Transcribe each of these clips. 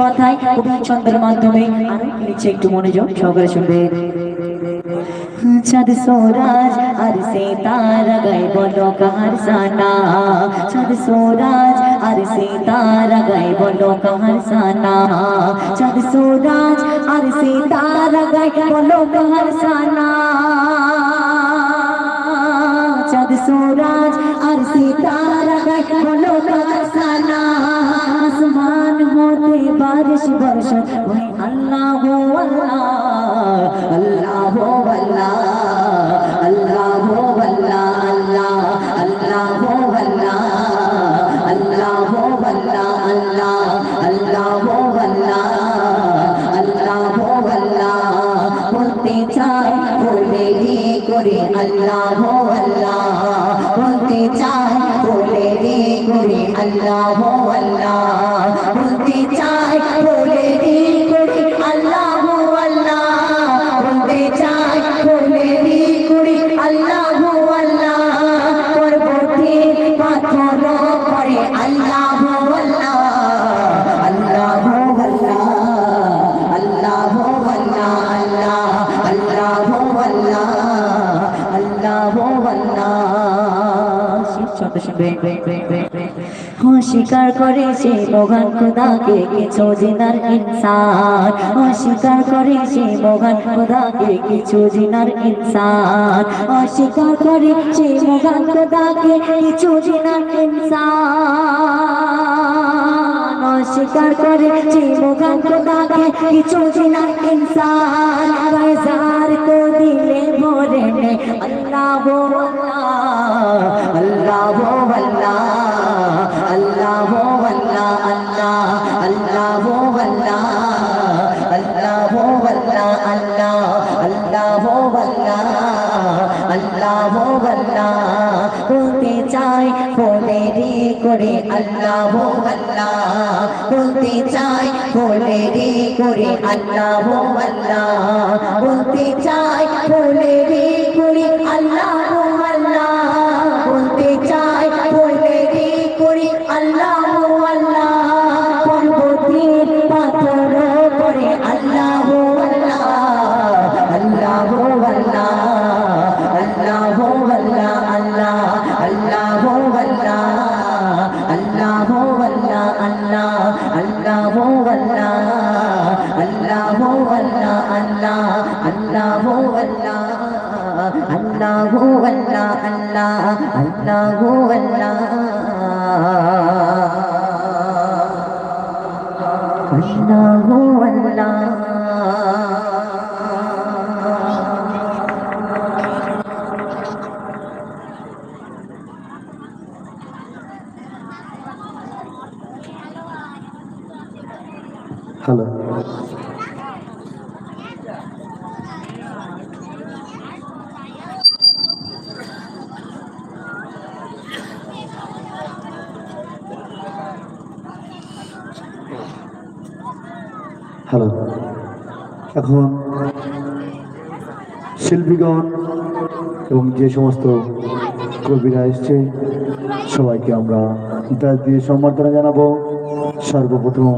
কথায় কবি ছন্দের মাধ্যমে আরও নিচে একটু মনোযোগ সহকারে শুনবে। চাঁদ সোরাজ আর সিতারা গায়ে বলো কাহার সানা। চাঁদ সোরাজ আর সিতারা গায়ে বলো কাহার সানা। চাঁদ সোরাজ আর সিতারা গায় বলো কাহার সানা? চাঁদ সুরাজ আর সিতারা গায় বলো কাহার সানা? আসমান হতে বারিশ বর্ষণ আল্লাহ আল্লাহ আল্লাহ আল্লাহ। আল্লাহ আল্লাহ। বলতে চাই বলে রে করে আল্লাহ আল্লাহ। বলতে চাই বলে রে অস্বীকার করে সে মহান খোদাকে কিছু জিনার ইনসান। অস্বীকার করে সে মহান খোদাকে কিছু জিনার ইনসান। অস্বীকার করে সে মহান খোদাকে কিছু জিনার ইনসান। অস্বীকার করে যে মহান খোদাকে কিছু জিনার ইনসান। আল্লাহ আল্লাহ, বলতে চাই বলে রে করে আল্লাহ আল্লাহ, বলতে চাই বলে রে করে আল্লাহ আল্লাহ, বলতে চাই বলে রে করে আল্লাহ আল্লাহ, বলতে চাই বলে রে করে আল্লাহ আল্লাহ। അല്ല അല്ല അല്ലാഹോ അല്ല അല്ലാഹോ അല്ല അല്ല അല്ലാഹോ അല്ല അല്ലാഹോ അല്ല ഹലോ হ্যালো। এখন শিল্পীগণ এবং যে সমস্ত কবিরা এসছে, সবাইকে আমরা ব্যাস দিয়ে সম্বর্ধনা জানাব। সর্বপ্রথম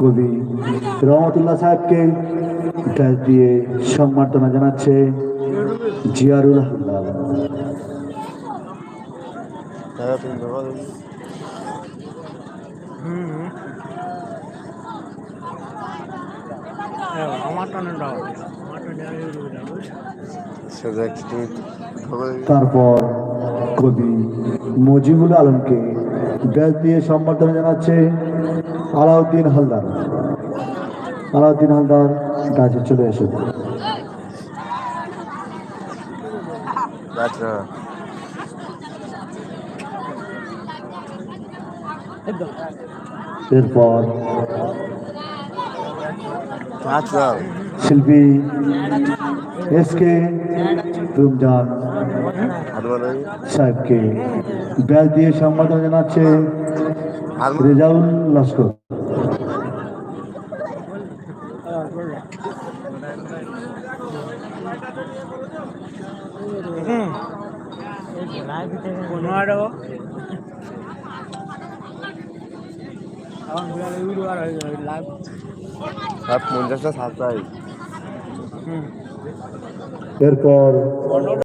কবি রহমতুল্লাহ সাহেবকে ব্যাস দিয়ে সম্বর্ধনা জানাচ্ছে জিয়ারুল হাল্লাল তারপর কবি মজিবুল আলমকে ব্যাস দিয়ে সম্বর্ধনা জানাচ্ছে আলাউদ্দিন হালদার। আলাউদ্দিন হালদার কাছে চলে এসে এরপর শিল্পী এস কে রমজান সাহেবকে ব্যাস দিয়ে সম্বোধন জানাচ্ছে রেজাউল লস্কর। পনেরো লাভ আর পঞ্চাশটা সাতটাই এরপর